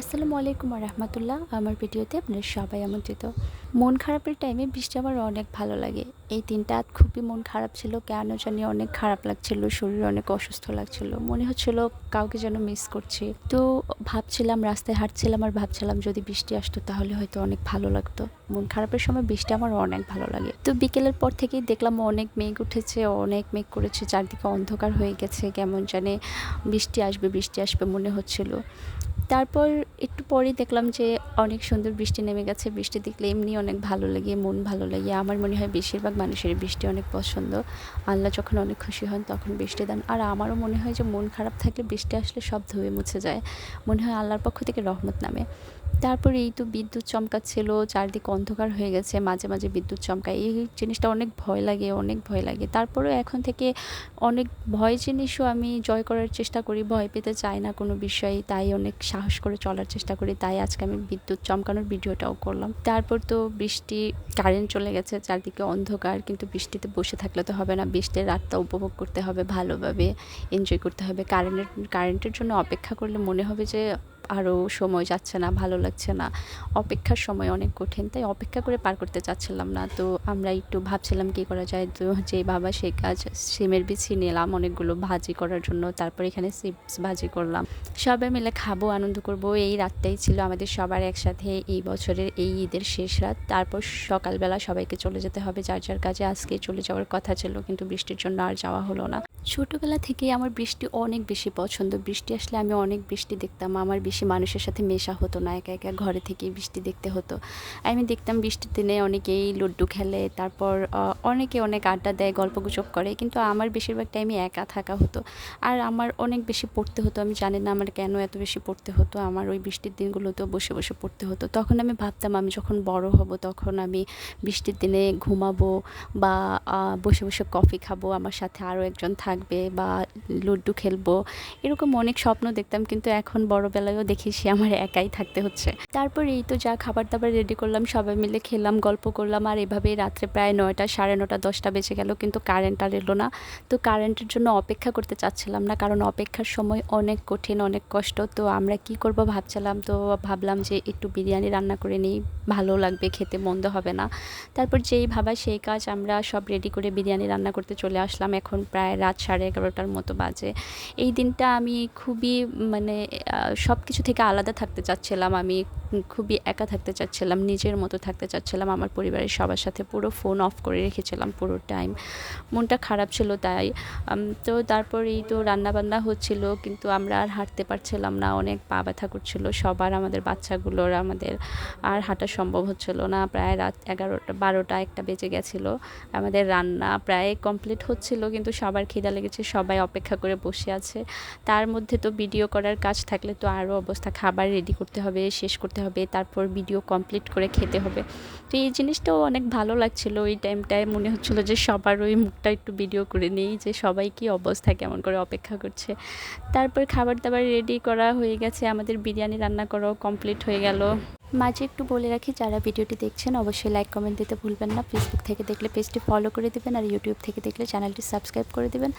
আসসালামু আলাইকুম রহমতুল্লাহ আমার ভিডিওতে আপনার সবাই আমন্ত্রিত। মন খারাপের টাইমে বৃষ্টি আমার অনেক ভালো লাগে। এই দিনটা খুবই মন খারাপ ছিল, কেন জানি অনেক খারাপ লাগছিল, শরীর অনেক অসুস্থ লাগছিল। মনে হচ্ছিল কাউকে যেন মিস করছি। তো ভাবছিলাম রাস্তায় হাঁটছিলাম আর ভাবছিলাম যদি বৃষ্টি আসতো তাহলে হয়তো অনেক ভালো লাগতো। মন খারাপের সময় বৃষ্টি আমার অনেক ভালো লাগে। তো বিকেলের পর থেকেই দেখলাম অনেক মেঘ উঠেছে, অনেক মেঘ করেছে, চারদিকে অন্ধকার হয়ে গেছে, কেমন জানে বৃষ্টি আসবে বৃষ্টি আসবে মনে হচ্ছিল। তারপর একটু পরেই দেখলাম যে অনেক সুন্দর বৃষ্টি নেমে গেছে। বৃষ্টি দেখলে এমনি অনেক ভালো লাগে, মন ভালো লাগে। আমার মনে হয় বেশিরভাগ মানুষের বৃষ্টি অনেক পছন্দ। আল্লাহ যখন অনেক খুশি হন তখন বৃষ্টি দেন। আর আমারও মনে হয় যে মন খারাপ থাকলে বৃষ্টি আসলে সব ধুয়ে মুছে যায়। মনে হয় আল্লাহর পক্ষ থেকে রহমত নামে। তারপর এই তো বিদ্যুৎ চমকাচ্ছিল চারদিক অন্ধকার হয়ে গেছে, মাঝে মাঝে বিদ্যুৎ চমকায়। এই জিনিসটা অনেক ভয় লাগে, অনেক ভয় লাগে। তারপরেও এখন থেকে অনেক ভয় জিনিসও আমি জয় করার চেষ্টা করি, ভয় পেতে চাই না কোনো বিষয়ে, তাই অনেক সাহস করে চলার চেষ্টা করি, তাই আজকে আমি বিদ্যুৎ চমকানোর ভিডিওটাও করলাম। তারপর তো বৃষ্টি কারেন্ট চলে গেছে, চারদিকে অন্ধকার, কিন্তু বৃষ্টিতে বসে থাকলে তো হবে না, বৃষ্টির রাতটা উপভোগ করতে হবে ভালোভাবে এনজয় করতে হবে। কারেন্টের কারেন্টের জন্য অপেক্ষা করলে মনে হবে যে আরও সময় যাচ্ছে না, ভালো লাগছে না। অপেক্ষার সময় অনেক কঠিন, তাই অপেক্ষা করে পার করতে চাচ্ছিলাম না। তো আমরা একটু ভাবছিলাম কী করা যায়? তো যে বাবা সে কাজ, সিমের বিছি নিলাম, অনেকগুলো ভাজি করার জন্য। তারপর এখানে চিপস ভাজি করলাম। সবাই মিলে খাব, আনন্দ করব। এই রাতটাই ছিল আমাদের সবার একসাথে এই বছরের এই ঈদের শেষ রাত। তারপর সকালবেলা সবাইকে চলে যেতে হবে। যার যার কাজে আজকে চলে যাওয়ার কথা ছিল, কিন্তু বৃষ্টির জন্য আর যাওয়া হলো না। ছোটোবেলা থেকেই আমার বৃষ্টি অনেক বেশি পছন্দ। বৃষ্টি আসলে আমি অনেক বৃষ্টি দেখতাম। আমার বেশি মানুষের সাথে মেশা হতো না। একা একা ঘরে থেকেই বৃষ্টি দেখতে হতো। আমি দেখতাম বৃষ্টির দিনে অনেকেই লুড্ডু খেলে, তারপর অনেকে অনেক আড্ডা দেয়, গল্পগুজব করে। কিন্তু আমার বেশিরভাগ টাইমে একা থাকা হতো। আর আমার অনেক বেশি পড়তে হতো। আমি জানি না আমার কেন এত বেশি পড়তে হতো। আমার ওই বৃষ্টির দিনগুলোতেও বসে বসে পড়তে হতো। তখন আমি ভাবতাম, আমি যখন বড় হব, তখন আমি বৃষ্টির দিনে ঘুমাবো বা বসে বসে কফি খাব। আমার সাথে আরও একজন থাকবে বা লুড্ডু খেলব, এরকম অনেক স্বপ্ন দেখতাম, কিন্তু এখন বড়বেলায়ও দেখি সে আমার একাই থাকতে হচ্ছে। তারপর এই তো যা খাবার দাবার রেডি করলাম, সবাই মিলে খেলাম, গল্প করলাম, আর এভাবেই রাত্রে প্রায় নয়টা, সাড়ে নটা দশটা বেজে গেল, কিন্তু কারেন্ট আর এলো না। তো কারেন্টের জন্য অপেক্ষা করতে চাচ্ছিলাম না, কারণ অপেক্ষার সময় অনেক কঠিন, অনেক কষ্ট। তো আমরা কি করব ভাবছিলাম, তো ভাবলাম যে একটু বিরিয়ানি রান্না করে নিই, ভালো লাগবে, খেতে মন্দ হবে না। তারপর যেই ভাবা সেই কাজ, আমরা সব রেডি করে বিরিয়ানি রান্না করতে চলে আসলাম। এখন প্রায় রাত সাড়ে এগারোটার মতো বাজে। এই দিনটা আমি খুবই মানে সব কিছু থেকে আলাদা থাকতে চাচ্ছিলাম। আমি খুবই একা থাকতে চাচ্ছিলাম, নিজের মতো থাকতে চাচ্ছিলাম। আমার পরিবারের সবার সাথে পুরো ফোন অফ করে রেখেছিলাম পুরো টাইম। মনটা খারাপ ছিল তাই। তো তারপর এই তো রান্নাবান্না হচ্ছিল, কিন্তু আমরা আর হাঁটতে পারছিলাম না। অনেক পা ব্যথা করছিল। সবার, আমাদের বাচ্চাগুলোর, আমাদের আর হাঁটা সম্ভব হচ্ছিল না। প্রায় রাত এগারোটা, বারোটা একটা বেজে গেছিল। আমাদের রান্না প্রায় কমপ্লিট হচ্ছিল, কিন্তু সবার খিদা লেগেছে, সবাই অপেক্ষা করে বসে আছে। তার মধ্যে তো ভিডিও করার কাজ থাকলে তো আরও অবস্থা, খাবার রেডি করতে হবে, শেষ করতে হবে, তারপর ভিডিও কমপ্লিট করে খেতে হবে। তো এই জিনিসটাও অনেক ভালো লাগছিল ওই টাইমটায় মনে হচ্ছিল যে সবার ওই মুখটা একটু ভিডিও করে নেই, যে সবাই কি অবস্থা, কেমন করে অপেক্ষা করছে। তারপর খাবার দাবার রেডি করা হয়ে গেছে, আমাদের বিরিয়ানি রান্না করাও কমপ্লিট হয়ে গেল। মাঝে একটু বলে রাখি, যারা ভিডিওটি দেখছেন অবশ্যই লাইক কমেন্ট দিতে ভুলবেন না। ফেসবুক থেকে দেখলে পেজটি ফলো করে দেবেন আর ইউটিউব থেকে দেখলে চ্যানেলটি সাবস্ক্রাইব করে দেবেন।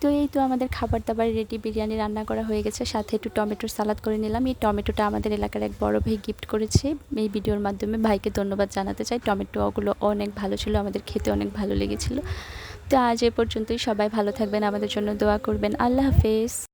তো এই তো আমাদের খাবার দাবার রেডি বিরিয়ানি রান্না করা হয়ে গেছে। সাথে একটু টমেটোর সালাদ করে নিলাম। এই টমেটোটা আমাদের এলাকার এক বড় ভাই গিফট করেছে। এই ভিডিওর মাধ্যমে ভাইকে ধন্যবাদ জানাতে চাই। টমেটোগুলো অনেক ভালো ছিল, আমাদের খেতে অনেক ভালো লেগেছিলো। তো আজ এ পর্যন্তই। সবাই ভালো থাকবেন, আমাদের জন্য দোয়া করবেন। আল্লাহ হাফেজ।